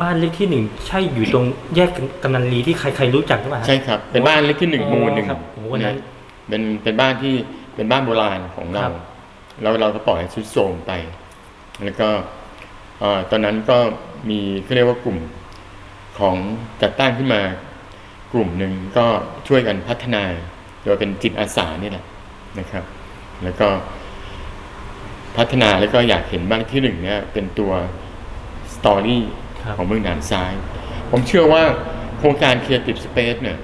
บ้านเลขที่หนึ่งใช่อยู่ตรงแยกกำนันลีที่ใครๆรู้จักหรือเปล่าฮะ ใช่ครับ เป็นบ้านเล็กที่หนึ่งอ๋อหมู่หนึ่งครับโอ้โหวันนั้นะเป็นเป็นบ้านที่เป็นบ้านโบราณของเราครับ แล้วเราก็ปล่อยให้ทรุดโทรมไป แล้วก็เอ่อตอนนั้นก็มีเขาเรียกว่ากลุ่มของจัดตั้งขึ้นมากลุ่มหนึ่งก็ช่วยกันพัฒนาโดยเป็นจิตอาสานี่แหละนะครับ แล้วก็พัฒนาแล้วก็อยากเห็นบ้านที่หนึ่งเนี่ยเป็นตัวสตอรี่ครับ ของเมืองด่านซ้าย ผมเชื่อว่าโครงการ Creative Space เนี่ย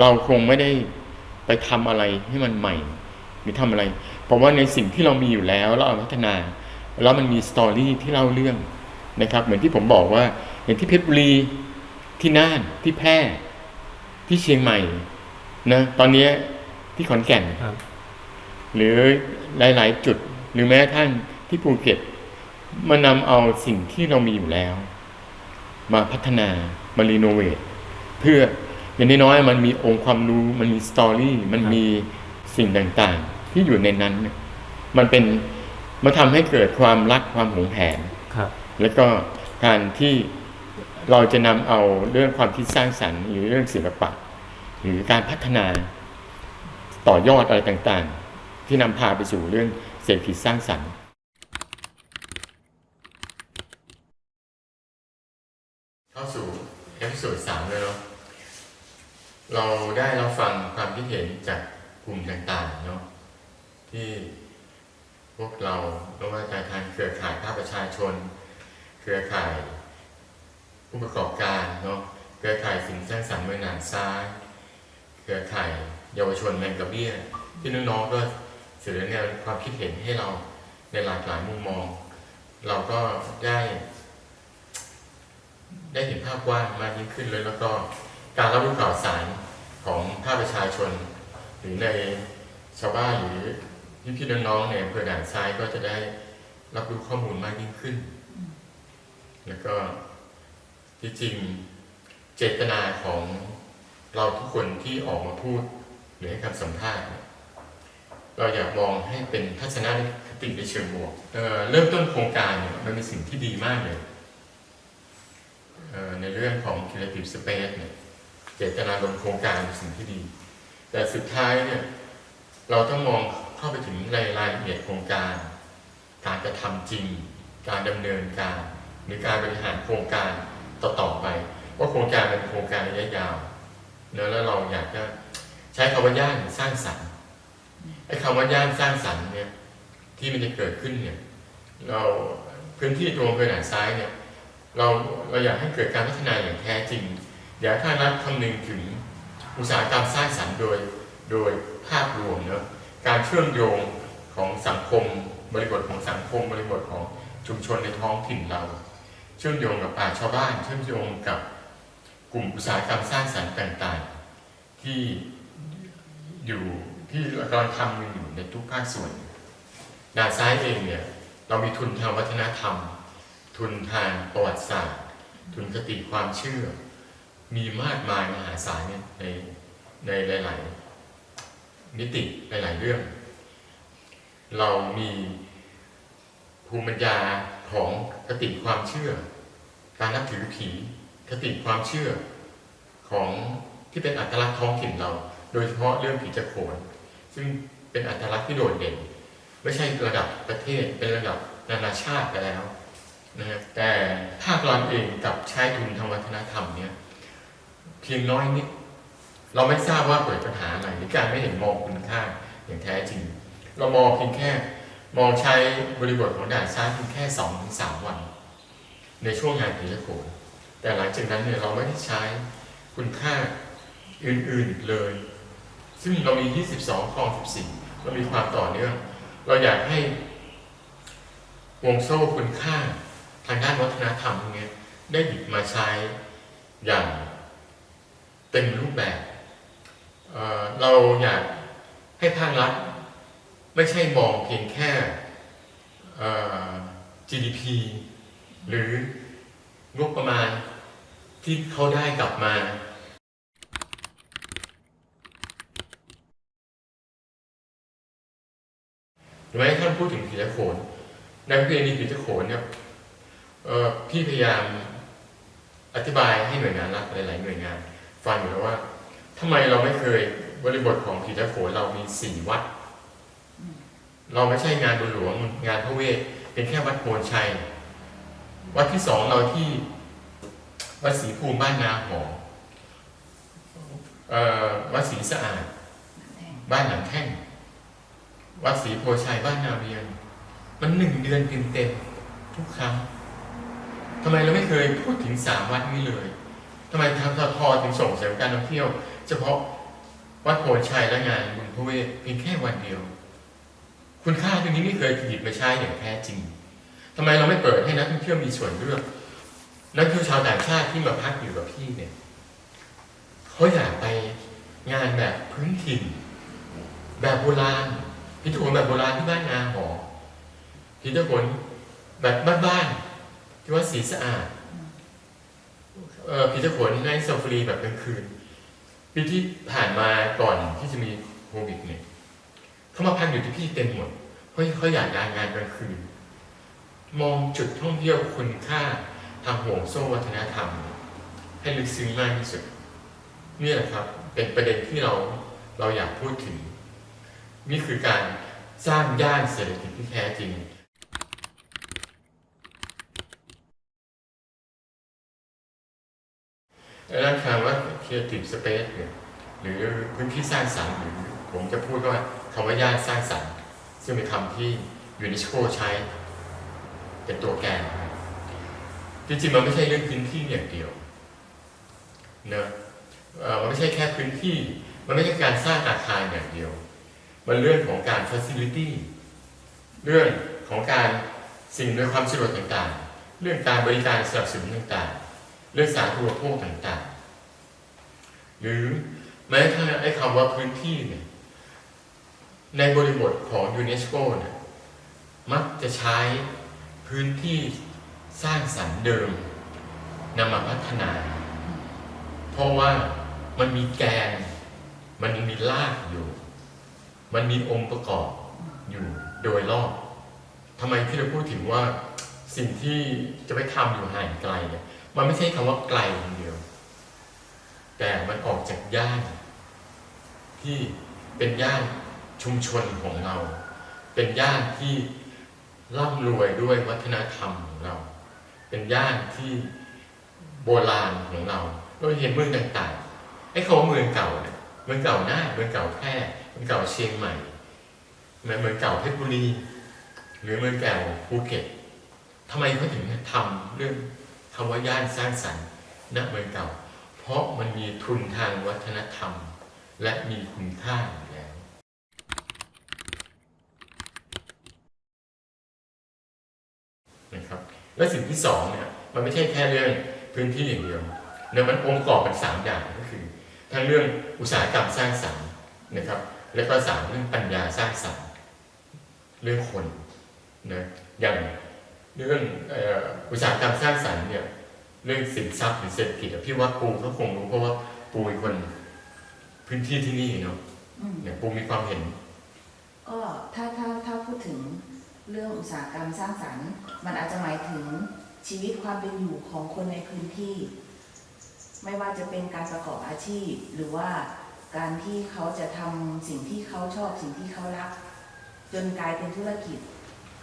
เราคงไม่ได้ไปทำอะไรให้มันใหม่ หรือทำอะไร เพราะว่าในสิ่งที่เรามีอยู่แล้วเราเอามาพัฒนา แล้วมันมีสตอรี่ที่เล่าเรื่องนะครับ เหมือนที่ผมบอกว่าอย่างที่เพชรบุรีที่น่านที่แพร่ที่เชียงใหม่นะตอนนี้ที่ขอนแก่นครับหรือหลาย ๆ จุดหรือแม้กระทั่งที่ภูเก็ตมานำเอาสิ่งที่เรามีอยู่แล้ว มาพัฒนามารีโนเวทเพื่ออย่างน้อยๆมันมีองค์ความรู้มันมีสตอรี่มันมีสิ่งต่างๆ ที่อยู่ในนั้นเนี่ยมันเป็นมันทำให้เกิดความรักความหวงแหนครับแล้วก็การที่เราจะนำเอาเรื่องความคิดสร้างสรรค์หรือเรื่องศิลปะ หรือการพัฒนาต่อยอดอะไรต่างๆ ที่นำพาไปสู่เรื่องเศรษฐกิจสร้างสรรค์ เข้าสู่เอพิโซดสามแล้วเนาะเราได้รับฟังความคิดเห็นจากกลุ่มต่างๆเนาะที่พวกเราไม่ว่าจะทางเครือข่ายภาคประชาชน เครือข่ายผู้ประกอบการเนาะเครือข่ายสินสร้างสรรค์เมืองหนานซ้าย เครือข่ายเยาวชนแมงกะเบี้ย ที่น้องๆก็เสนอแนวความคิดเห็นให้เราในหลากหลายมุมมอง เราก็ได้ ได้เห็นภาพกว้างมากยิ่งขึ้นเลยแล้วก็การรับรู้ข่าวสารของภาคประชาชน หรือในชาวบ้านหรือพี่ๆน้องๆในอำเภอด่านซ้ายก็จะได้รับรู้ข้อมูลมากยิ่งขึ้น แล้วก็ที่จริงเจตนาของเราทุกคนที่ออกมาพูดหรือให้คำสัมภาษณ์เราอยากมองให้เป็นทัศนคติในเชิงบวกเเริ่มต้นโครงการเนี่ยมันเป็นสิ่งที่ดีมากเลย เอ่อในเรื่องของ Creative Space เนี่ยเจตนาลงโครงการเป็นสิ่งที่ดี แต่สุดท้ายเนี่ยเราต้องมองเข้าไปถึงรายละเอียดโครงการ การกระทำจริง การดำเนินการ หรือการบริหารโครงการต่อๆไปว่าโครงการเป็นโครงการระยะยาวเนอแล้วเราอยากจะใช้คำว่าย่านสร้างสรรค์ไอ้คำว่าย่านสร้างสรรค์เนี่ยที่มันจะเกิดขึ้นเนี่ยเราพื้นที่ตรงอำเภอหนานซ้ายเนี่ย เราเราอยากให้เกิดการพัฒนาอย่างแท้จริง อยากให้รัฐคำนึงถึงอุตสาหกรรมสร้างสรรค์โดยโดยภาพรวมเนอะการเชื่อมโยงของสังคมบริบทของสังคมบริบทของชุมชนในท้องถิ่นเรา เชื่อมโยงกับป่าชาวบ้าน เชื่อมโยงกับกลุ่มอุตสาหกรรมสร้างสรรค์ต่างๆ ที่อยู่ที่เรากำลังทำกันอยู่ในทุกภาคส่วนด้านซ้ายเองเนี่ยเรามีทุนทางวัฒนธรรม ทุนทางประวัติศาสตร์ ทุนคติความเชื่อ มีมากมายมหาศาลเนี่ยในในหลาย ๆ มิติหลาย ๆ เรื่อง เรามีภูมิปัญญาของคติความเชื่อ การนับถือผีคติความเชื่อของที่เป็นอัตลักษณ์ท้องถิ่นเรา โดยเฉพาะเรื่องผีจะโขนซึ่งเป็นอัตลักษณ์ที่โดดเด่น ไม่ใช่ระดับประเทศเป็นระดับนานาชาติไปแล้ว นะแต่ภาครัฐเองกับใช้ทุนทางวัฒนธรรมเนี่ยเพียงน้อยนิดเราไม่ทราบว่าเกิดปัญหาอะไรหรือการไม่เห็นมองคุณค่าอย่างแท้จริง เรามองเพียงแค่มองใช้บริบทของด่านซ้ายเพียงแค่สองถึงสามวัน ในช่วงงานผีตะโขนแต่หลังจากนั้นเนี่ยเราไม่ได้ใช้คุณค่าอื่นๆอีกเลย ซึ่งเรามี 22คลอง 14 เรามีความต่อเนื่อง เราอยากให้วงโซ่คุณค่า ทางด้านวัฒนธรรมพวกนี้ได้หยิบมาใช้อย่างเต็มรูปแบบเเราอยากให้ภาครัฐไม่ใช่มองเพียงแค่ GDP หรืองบประมาณที่เขาได้กลับมาหรือไม่ท่านพูดถึงผีตะโขนในประเพณีผีตะโขนเนี่ย พี่พยายามอธิบายให้หน่วยงานรัฐหลาย ๆ หน่วยงาน ฟังอยู่แล้วว่าทำไมเราไม่เคยบริบทของผีตะโขนเรามีสี่วัด เราไม่ใช่งานบุญหลวงงานพระเวทเป็นแค่วัดโพนชัย วัดที่สองเราที่วัดศรีภูมิบ้านนาหอเอ่อวัดศรีสะอาด บ้านหลังแท่ง วัดศรีโพชัยบ้านนาเวียนมันหนึ่งเดือนเต็มๆทุกครั้ง ทำไมเราไม่เคยพูดถึงสามวัดนี้เลยทำไมทางททถึงส่งเสริมการท่องเที่ยว เฉพาะวัดโพชัยและงานบุญพระเวทเพียงแค่วันเดียว คุณค่าตรงนี้ไม่เคยหยิบมาใช้อย่างแท้จริงทำไมเราไม่เปิดให้นักท่องเที่ยวมีส่วนเลือกนักท่องเที่ยวชาวต่างชาติที่มาพักอยู่กับพี่เนี่ยเขาอยากไปงานแบบพื้นถิ่น แบบโบราณพิธีกรแบบโบราณที่บ้านนาหอพิธีกรแบบบ้านๆ ที่ว่าสีสะอาดเอ่อพิธีกรในซาฟารีแบบกลางคืนปีที่ผ่านมาก่อนที่จะมีโควิดเนี่ยเขามาพักอยู่ที่พี่เต็มหมดเพราะเขาอยากงานงานกลางคืน มองจุดท่องเที่ยวคุณค่าทางห่วงโซ่วัฒนธรรม ให้ลึกซึ้งมากที่สุดนี่แหละครับ เป็นประเด็นที่เราเราอยากพูดถึง นี่คือการสร้างย่านเศรษฐกิจที่แท้จริง แล้วคำว่า creative space เนี่ยหรือพื้นที่สร้างสรรค์หรือผมจะพูดว่าคำว่าย่านสร้างสรรค์ ซึ่งเป็นคำที่ยูนิสโกใช้ เป็นตัวแกนจริงๆมันไม่ใช่เรื่องพื้นที่อย่างเดียวเนอะมันไม่ใช่แค่พื้นที่ มันไม่ใช่การสร้างอาคารอย่างเดียว มันเรื่องของการ facility เรื่องของการสิ่งอำนวยความสะดวกต่างๆ เรื่องการบริการสนับสนุนต่างๆ เรื่องสาธารณูปโภคต่างๆ หรือแม้กระทั่งไอ้คำว่าพื้นที่เนี่ยในบริบทของยูเนสโกเนี่ยมักจะใช้พื้นที่สร้างสรรค์เดิมนำมาพัฒนา เพราะว่ามันมีแกน มันมีรากอยู่ มันมีองค์ประกอบอยู่โดยรอบทำไมที่เราพูดถึงว่าสิ่งที่จะไปทำอยู่ห่างไกลเนี่ย มันไม่ใช่คำว่าไกลอย่างเดียว แต่มันออกจากย่านที่เป็นย่านชุมชนของเรา เป็นย่านที่ร่ำรวยด้วยวัฒนธรรมของเรา เป็นย่านที่โบราณของเราเราเห็นเมืองต่างๆไอ้คำว่าเมืองเก่าเนี่ยเมืองเก่าหน่าเมืองเก่าแพร่เมืองเก่าเชียงใหม่เมืองเก่าเพชรบุรีหรือเมืองเก่าภูเก็ตทำไมเขาถึงทำเรื่อง คำว่าย่านสร้างสรรค์ณเมืองเก่า เพราะมันมีทุนทางวัฒนธรรม และมีคุณค่าอยู่แล้วนะครับและสิ่งที่สองเนี่ยมันไม่ใช่แค่เรื่องพื้นที่อย่างเดียวเนี่ยมันองค์ประกอบเป็นสามอย่างก็คือทั้งเรื่องอุตสาหกรรมสร้างสรรค์นะครับ แล้วก็สามเรื่องปัญญาสร้างสรรค์เรื่องคนนะอย่าง เรื่องเอ่ออุตสาหกรรมสร้างสรรค์เนี่ยเรื่องสินทรัพย์หรือเศรษฐกิจอะพี่ว่าปูก็คงรู้เพราะว่าปูเป็นคนพื้นที่ที่นี่เนาะอืมเนี่ยปูมีความเห็น ก็ถ้าถ้าถ้าพูดถึงเรื่องอุตสาหกรรมสร้างสรรค์ มันอาจจะหมายถึงชีวิตความเป็นอยู่ของคนในพื้นที่ ไม่ว่าจะเป็นการประกอบอาชีพ หรือว่าการที่เขาจะทำสิ่งที่เขาชอบสิ่งที่เขารัก จนกลายเป็นธุรกิจ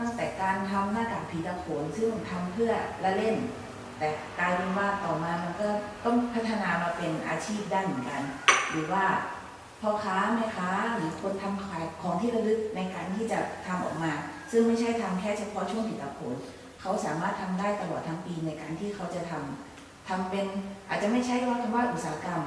ตั้งแต่การทำหน้ากากผีตาโขนซึ่งทำเพื่อละเล่น แต่กลายเป็นว่าต่อมามันก็ต้องพัฒนามาเป็นอาชีพได้เหมือนกัน หรือว่าพ่อค้าแม่ค้าหรือคนทำขายของที่ระลึกในการที่จะทำออกมา ซึ่งไม่ใช่ทำแค่เฉพาะช่วงผีตาโขนเขาสามารถทำได้ตลอดทั้งปีในการที่เขาจะทำทำเป็นอาจจะไม่ใช่ว่าคำว่าอุตสาหกรรม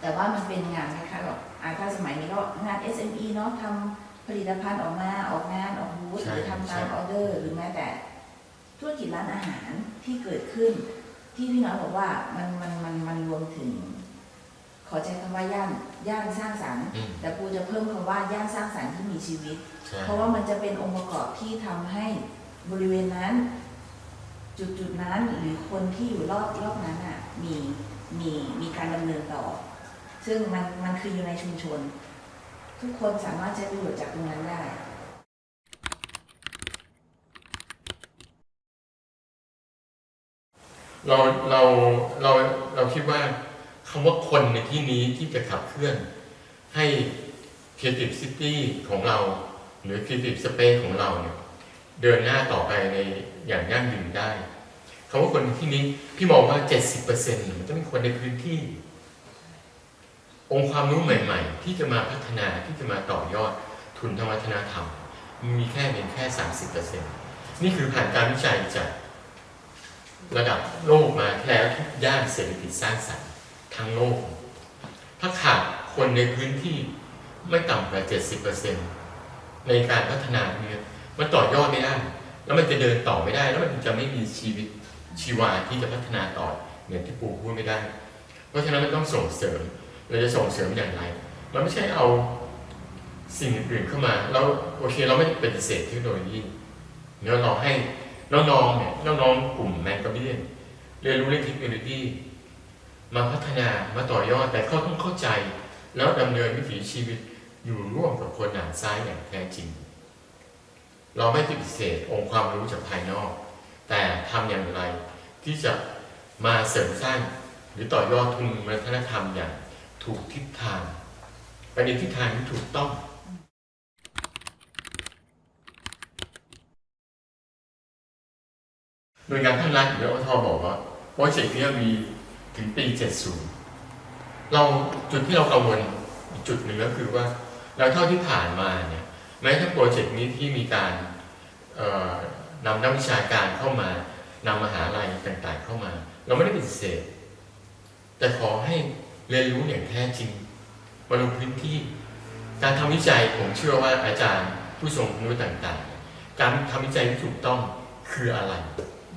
แต่ว่ามันเป็นงานนะคะแบบอ่าถ้าสมัยนี้ก็งาน SME เนาะทำผลิตภัณฑ์ออกมาออกงาน ตามใช่ออเดอร์ หรือแม้แต่ธุรกิจร้านอาหารที่เกิดขึ้น ที่พี่น้อยบอกว่ามันมันมันมันรวมถึง ขอใช้คำว่าย่านย่านสร้างสรรค์ อืมแต่ปูจะเพิ่มคำว่าย่านสร้างสรรค์ที่มีชีวิต ใช่เพราะว่ามันจะเป็นองค์ประกอบที่ทำให้บริเวณนั้น จุดจุดๆนั้นหรือคนที่อยู่รอบรอบนั้นอะมีมีมีการดำเนินต่อ ซึ่งมันมันคืออยู่ในชุมชน ทุกคนสามารถใช้ประโยชน์จากตรงนั้นได้ เราเราเราเราคิดว่าคำว่าคนในที่นี้ที่จะขับเคลื่อน ให้ Creative City ของเรา หรือ Creative Space ของเราเนี่ยเดินหน้าต่อไปในอย่างยั่งยืนได้คำว่าคนในที่นี้พี่มองว่า 70%มันต้องเป็นคนในพื้นที่ องค์ความรู้ใหม่ ๆ ที่จะมาพัฒนาที่จะมาต่อยอดทุนทางวัฒนธรรม มีแค่เพียงแค่ 30%นี่คือผ่านการวิจัยจาก ระดับโลกมาแล้วทุกย่านเศรษฐกิจสร้างสรรค์ทั้งโลก ถ้าขาดคนในพื้นที่ไม่ต่ำกว่า 70%ในการพัฒนาเนี่ยมันต่อยอดไม่ได้ แล้วมันจะเดินต่อไม่ได้ แล้วมันจะไม่มีชีวิตชีวาที่จะพัฒนาต่อเหมือนที่ปูพูดไม่ได้ เพราะฉะนั้นมันต้องส่งเสริม เราจะส่งเสริมอย่างไร มันไม่ใช่เอาสิ่งอื่นเข้ามา แล้วโอเคเราไม่ปฏิเสธเทคโนโลยีเนื้อเราให้ น้องๆเนี่ยน้องๆกลุ่มแมนกาเบียนเรียนรู้เรื่องเทคโนโลยีมาพัฒนามาต่อยอดแต่เขาต้องเข้าใจ แล้วดำเนินวิถีชีวิตอยู่ร่วมกับคนหนางซ้ายอย่างแท้จริง เราไม่ปฏิเสธองค์ความรู้จากภายนอก แต่ทำอย่างไรที่จะมาเสริมสร้างหรือต่อยอดทุนวัฒนธรรมอย่างถูกทิศทางไปในทิศทางที่ถูกต้อง โดยงานท่านรัฐหรืออทบอกว่าโปรเจกต์เนี้มีถึงปี 70 เราจุดที่เรากังวลจุดหนึ่งก็คือว่าแล้วเท่าที่ผ่านมาเนี่ยแม้ทั้งโปรเจกต์นี้ที่มีการนำนักวิชาการเข้ามานำมหาลัยต่างๆเข้ามา เราไม่ได้ปฏิเสธแต่ขอให้เรียนรู้อย่างแท้จริงมาลงพื้นที่ การทำวิจัยผมเชื่อว่าอาจารย์ผู้ทรงคุณวุฒิต่างๆ การทำวิจัยที่ถูกต้องคืออะไร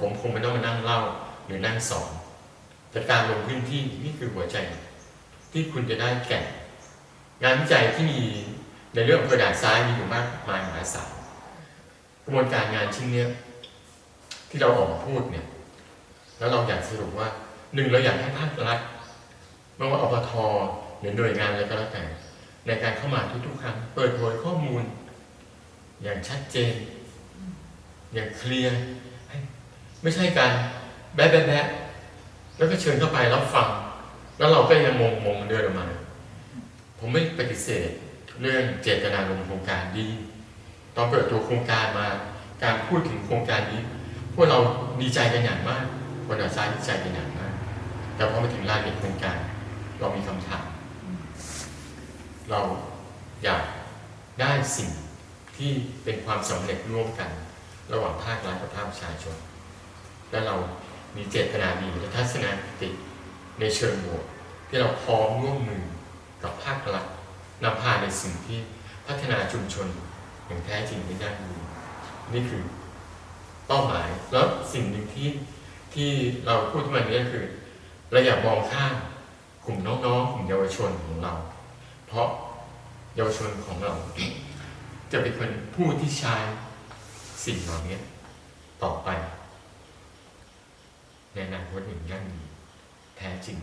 ผมคงไม่ต้องมานั่งเล่าหรือนั่งสอนแต่การลงพื้นที่นี่คือหัวใจ ที่คุณจะได้แก่งานวิจัยที่มีในเรื่องอำเภอด่านซ้ายมีอยู่มากมายมหาศาลกระบวนการงานชิ้นนี้ที่เราออกมาพูดเนี่ย แล้วเราอยากสรุปว่าหนึ่งเราอยากให้ภาครัฐไม่ว่าอปทหรือหน่วยงานอะไรก็แล้วแต่ในการเข้ามาทุกๆครั้งเปิดเผยข้อมูล อย่างชัดเจน อย่างเคลียร์ ไม่ใช่การแบะแบะแบะแล้วก็เชิญเข้าไปรับฟัง แล้วเราก็ยังงงงเดินออกมา ผมไม่ปฏิเสธเรื่องเจตนาลงโครงการดี ตอนเปิดตัวโครงการมา การพูดถึงโครงการนี้ พวกเราดีใจกันอย่างมาก คนอาซายดีใจกันอย่างมาก แต่พอมาถึงรายละเอียดโครงการ เรามีคำถาม เราอยากได้สิ่งที่เป็นความสำเร็จร่วมกัน ระหว่างภาครัฐกับภาคประชาชน และเรามีเจตนาดีและทัศนคติในเชิงบวกที่เราพร้อมร่วมมือกับภาครัฐนำพาในสิ่งที่พัฒนาชุมชนอย่างแท้จริงได้ยั่งยืนนี่คือเป้าหมายแล้วสิ่งหนึ่งที่ที่เราพูดมาเนี้ก็คือเราอย่ามองข้ามกลุ่มน้องๆกลุ่มเยาวชนของเรา เพราะเยาวชนของเรา จะเป็นคนผู้ที่ใช้สิ่งเหล่านี้ต่อไป ในอนาคตอย่างยั่งยืนแท้จริง